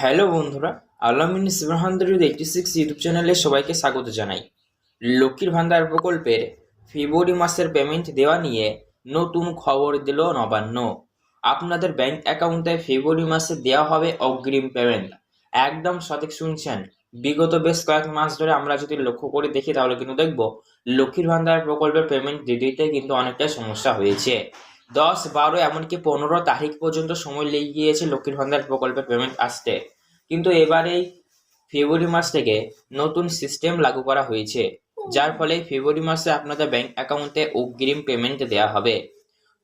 Hello বন্ধুরা, Alamin seven hundred eighty six YouTube চ্যানেলে সবাইকে স্বাগত জানাই। লক্ষ্মীর ভান্ডার প্রকল্পের ফেব্রুয়ারি মাসের পেমেন্ট দেওয়া নিয়ে নতুন খবর দিল নবান্ন। আপনাদের ব্যাংক অ্যাকাউন্টে ফেব্রুয়ারি মাসে দেওয়া হবে অগ্রিম পেমেন্ট একদম সঠিক শুনছেন। বিগত বেশ কয়েক মাস ধরে আমরা যদি লক্ষ্য করে দেখি, তাহলে কিন্তু দেখব লক্ষ্মীর ভান্ডার প্রকল্পের পেমেন্ট দিতে কিন্তু অনেকটাই সমস্যা হয়েছে। দশ বারো এমনকি পনেরো তারিখ পর্যন্ত সময় লেগে গিয়েছে লক্ষ্মীর ভান্ডার প্রকল্পের পেমেন্ট আসতে। কিন্তু এবারেই ফেব্রুয়ারি মাস থেকে নতুন সিস্টেম লাগু করা হয়েছে। যার ফলে ফেব্রুয়ারি মাসে আপনাদের ব্যাংক অ্যাকাউন্টে অগ্রিম পেমেন্ট দেওয়া হবে।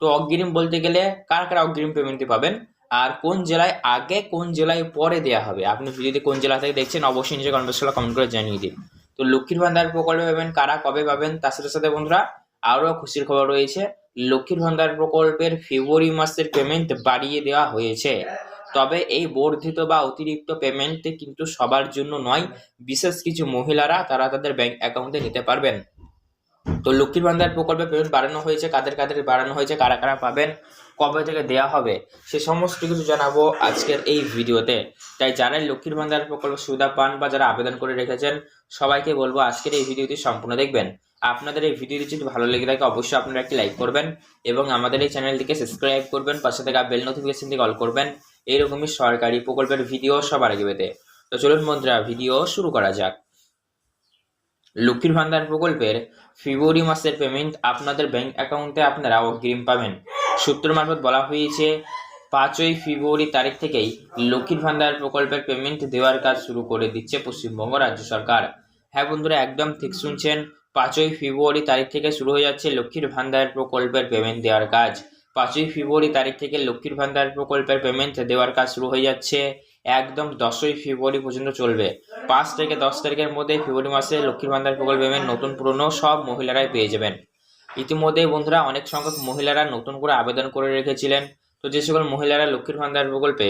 তো অগ্রিম বলতে গেলে কার কারা অগ্রিম পেমেন্টটি পাবেন আর কোন জেলায় আগে কোন জেলায় পরে দেওয়া হবে? আপনি যদি কোন জেলা থেকে দেখছেন, অবশ্যই নিজে কমেন্ট কমেন্ট করে জানিয়ে দিন। তো লক্ষ্মীর ভান্ডার প্রকল্পে পাবেন কারা কবে পাবেন তার সাথে সাথে বন্ধুরা আরও খুশির খবর রয়েছে। লক্ষ্মীর ভান্ডার প্রকল্পের ফেব্রুয়ারি মাসের পেমেন্ট বাড়িয়ে দেওয়া হয়েছে। তবে এই বর্ধিত বা অতিরিক্ত পেমেন্ট কিন্তু সবার জন্য নয়, বিশেষ কিছু মহিলারা তারা তাদের ব্যাংক অ্যাকাউন্টে নিতে পারবেন। তো লক্ষ্মীর ভান্ডার প্রকল্পে পেমেন্ট বাড়ানো হয়েছে, কাদের কাদের বাড়ানো হয়েছে, কারা কারা পাবেন, কবে থেকে দেওয়া হবে, সে সমস্ত কিছু জানাব আজকের এই ভিডিওতে। তাই যারা লক্ষ্মীর ভান্ডার প্রকল্প সুবিধা পান বা যারা আবেদন করে রেখেছেন, সবাইকে বলব আজকের এই ভিডিওটি সম্পূর্ণ দেখবেন। আপনাদের এই ভিডিওটি যদি ভালো লেগে থাকে, অবশ্যই আপনারা একটি লাইক করবেন এবং আমাদের এই চ্যানেলটিকে সাবস্ক্রাইব করবেন, পাশে থাকা বেল নোটিফিকেশনটি কল করবেন। এইরকমই সরকারি প্রকল্পের ভিডিও সবার আগে পেতে। তো চলুন বন্ধুরা, ভিডিও শুরু করা যাক। লক্ষ্মীর ভান্ডার প্রকল্পের ফেব্রুয়ারি মাসের পেমেন্ট আপনাদের ব্যাংক অ্যাকাউন্টে আপনারা অগ্রিম পাবেন। সূত্র মারফত বলা হয়েছে, পাঁচই ফেব্রুয়ারি তারিখ থেকেই লক্ষ্মীর ভান্ডার প্রকল্পের পেমেন্ট দেওয়ার কাজ শুরু করে দিচ্ছে পশ্চিমবঙ্গ রাজ্য সরকার। হ্যাঁ বন্ধুরা, একদম ঠিক শুনছেন, পাঁচই ফেব্রুয়ারি তারিখ থেকে শুরু হয়ে যাচ্ছে লক্ষ্মীর ভান্ডার প্রকল্পের পেমেন্ট দেওয়ার কাজ। পাঁচই ফেব্রুয়ারি তারিখ থেকে লক্ষ্মীর ভান্ডার প্রকল্পের পেমেন্ট দেওয়ার কাজ শুরু হয়ে যাচ্ছে। একদম দশই ফেব্রুয়ারি পর্যন্ত চলবে। পাঁচ থেকে দশ তারিখের মধ্যে ফেব্রুয়ারি মাসে লক্ষ্মীর ভান্ডার প্রকল্প পেমেন্ট নতুন পুরনো সব মহিলারাই পেয়ে যাবেন। ইতিমধ্যে বন্ধুরা অনেক সংখ্যক মহিলারা নতুন করে আবেদন করে রেখেছিলেন। তো যে সকল মহিলারা লক্ষ্মীর ভান্ডার প্রকল্পে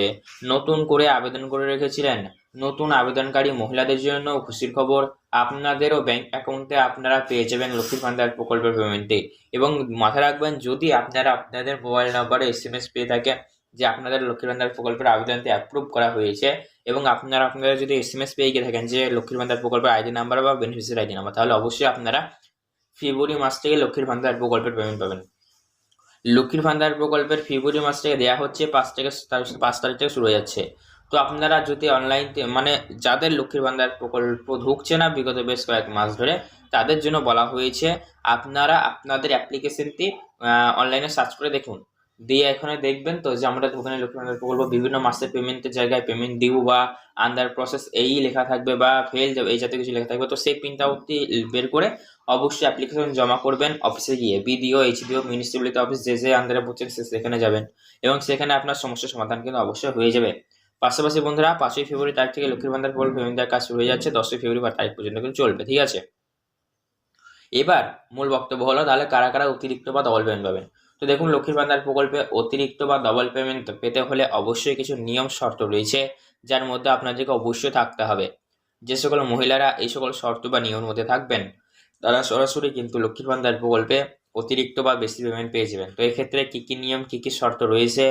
নতুন করে আবেদন করে রেখেছিলেন, নতুন আবেদনকারী মহিলাদের জন্য খুশির খবর আপনাদেরও ব্যাংক অ্যাকাউন্টে আপনারা পেয়ে যাবেন লক্ষ্মীর ভান্ডার প্রকল্পের পেমেন্টে এবং মাথায় রাখবেন, যদি আপনারা আপনাদের মোবাইল নাম্বারে এস এম এস পেয়ে থাকেন যে আপনাদের লক্ষ্মীর ভান্ডার প্রকল্পের আবেদনটি অ্যাপ্রুভ করা হয়েছে এবং আপনারা আপনারা যদি এস এম এস পেয়ে গিয়ে থাকেন যে লক্ষ্মীর ভান্ডার প্রকল্পের আইডি নাম্বার বা বেনিফিসিয়ারি আইডি নাম্বার তাহলে অবশ্যই আপনারা ফেব্রুয়ারি মাস থেকে লক্ষ্মীর ভান্ডার প্রকল্পের পেমেন্ট পাবেন। লক্ষ্মীর ভান্ডার প্রকল্পের ফেব্রুয়ারি মাস থেকে দেওয়া হচ্ছে পাঁচ থেকে পাঁচ তারিখ থেকে শুরু হয়ে যাচ্ছে। তো আপনারা যদি অনলাইন মানে যাদের লক্ষ্মীর ভান্ডার প্রকল্প ঢুকছে না বিগত বেশ কয়েক মাস ধরে, তাদের জন্য বলা হয়েছে, আপনারা আপনাদের অ্যাপ্লিকেশনটি অনলাইনে সার্চ করে দেখুন। দিয়ে এখানে দেখবেন তো যে আমরা ওখানে লক্ষ্মীর ভান্ডার প্রকল্প বিভিন্ন মাসের পেমেন্টের জায়গায় পেমেন্ট দিব বা আন্ডার প্রসেস এই লেখা থাকবে বা ফেল যাবে, এই জাতীয় কিছু লেখা থাকবে। তো সেই প্রিন্ট আউটটি বের করে অবশ্যই অ্যাপ্লিকেশন জমা করবেন অফিসে গিয়ে। বিডিও এইচডিও মিউনিসিপ্যালিটি অফিস যে যে আন্ডারে পড়ছেন সে সেখানে যাবেন এবং সেখানে আপনার সমস্যার সমাধান কিন্তু অবশ্যই হয়ে যাবে। পাশাপাশি বন্ধুরা, পাঁচই ফেব্রুয়ারি তারিখ থেকে লক্ষ্মীর ভান্ডার প্রকল্প পেমেন্ট কাজ শুরু হয়ে যাচ্ছে। দশই ফেব্রুয়ারি তারিখ পর্যন্ত কিন্তু চলবে, ঠিক আছে? এবার মূল বক্তব্য হলো, তাহলে কারা কারা অতিরিক্ত বা ডবল পাবেন? তো দেখুন, লক্ষ্মীর ভান্ডার প্রকল্পে অতিরিক্ত বা ডবল পেমেন্ট পেতে হলে অবশ্যই কিছু নিয়ম, শর্ত রয়েছে, যার মধ্যে আপনাদেরকে অবশ্যই থাকতে হবে। যে সকল মহিলারা এই সকল শর্ত বা নিয়মের মধ্যে থাকবেন, তারা সরাসরি কিন্তু লক্ষ্মীর ভান্ডার প্রকল্পে অতিরিক্ত বা বেশি পেমেন্ট পেয়ে যাবেন। তো এক্ষেত্রে কী কী নিয়ম, কী কী শর্ত রয়েছে,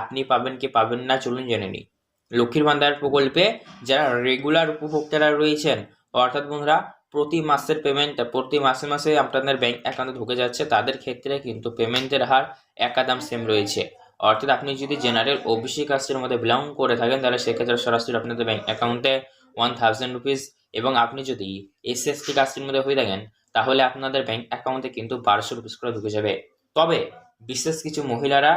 আপনি পাবেন কি পাবেন না, চলুন জেনে নিই। লক্ষ্মীর ভান্ডার প্রকল্পে যারা রেগুলার উপভোক্তারা রয়েছেন, অর্থাৎ বন্ধুরা প্রতি মাসের পেমেন্টটা প্রতি মাসে মাসে আপনাদের ব্যাংক অ্যাকাউন্টে ঢুকে যাচ্ছে, তাদের ক্ষেত্রে কিন্তু পেমেন্টের হার একাদাম সেম রয়েছে। অর্থাৎ আপনি যদি জেনারেল ওবিসি কাস্টের মধ্যে বিলং করে থাকেন, তাহলে সেক্ষেত্রে সরাসরি আপনাদের ব্যাংক অ্যাকাউন্টে ওয়ান থাউজেন্ড রুপিস এবং আপনি যদি এস এস টি কাস্টের মধ্যে হয়ে থাকেন, তাহলে আপনাদের ব্যাংক অ্যাকাউন্টে কিন্তু বারোশো রুপিস করে ঢুকে যাবে। তবে বিশেষ কিছু মহিলারা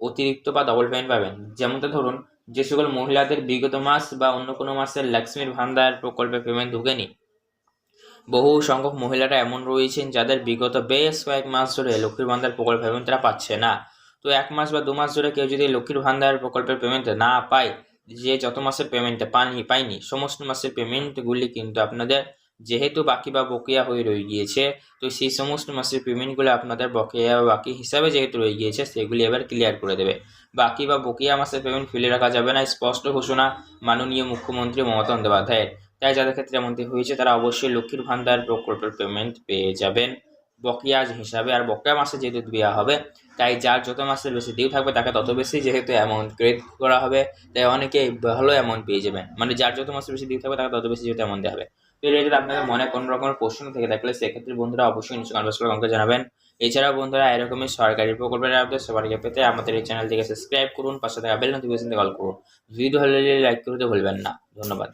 অতিরিক্ত বা ডবল পেমেন্ট পাবেন। যেমনটা ধরুন, যে সকল মহিলাদের বিগত মাস বা অন্য কোনো মাসের লক্ষ্মীর ভান্ডার প্রকল্পে পেমেন্ট ঢুকেনি বহু সংখ্যক মহিলারা এমন রয়েছেন যাদের বিগত বেশ কয়েক মাস ধরে লক্ষ্মীর ভান্ডার প্রকল্প পেমেন্ট তারা পাচ্ছে না। তো এক মাস বা দু মাস ধরে কেউ যদি লক্ষ্মীর ভান্ডার প্রকল্পের পেমেন্ট না পায়, যে যত মাসের পেমেন্ট পানি, পায়নি, সমস্ত মাসের পেমেন্টগুলি কিন্তু আপনাদের যেহেতু বাকি বা বকেয়া হয়ে রয়ে গিয়েছে, তো সেই সমস্ত মাসের পেমেন্টগুলো আপনাদের বকেয়া বা বাকি হিসাবে যেহেতু রয়ে গিয়েছে, সেগুলি এবার ক্লিয়ার করে দেবে। বাকি বা বকেয়া মাসের পেমেন্ট ফেলে রাখা যাবে না, স্পষ্ট ঘোষণা মাননীয় মুখ্যমন্ত্রী মমতা বন্দ্যোপাধ্যায়ের। তাই যাদের ক্ষেত্রে এমনটি হয়েছে, তারা অবশ্যই লক্ষ্মীর ভান্ডার প্রকল্পের পেমেন্ট পেয়ে যাবেন। বকেয়া হিসাবে, আর বকেয়া মাসে যেহেতু দেওয়া হবে, তাই যার যত মাসের বেশি ডিউ থাকবে, তাকে তত বেশি যেহেতু অ্যামাউন্ট ক্রেডিট করা হবে, তাই অনেকে ভালো অ্যামাউন্ট পেয়ে যাবেন। মানে যার যত মাসের বেশি ডিউ থাকবে, তাকে তত বেশি যেহেতু অ্যামাউন্ট দেওয়া হবে। তো রিলেটেড আপনাদের মনে কোনো রকমের প্রশ্ন থেকে থাকলে সেক্ষেত্রে বন্ধুরা অবশ্যই নিশ্চয়ই কনভার্স করে আমাকে জানাবেন। এছাড়াও বন্ধুরা, এরকমই সরকারি প্রকল্পের আপডেট সবার পেতে আমাদের এই চ্যানেলটিকে সাবস্ক্রাইব করুন, পাশে থাকা বেল নোটিফিকেশন কল করুন। ভিডিও হলে লাইক করতে ভুলবেন না। ধন্যবাদ।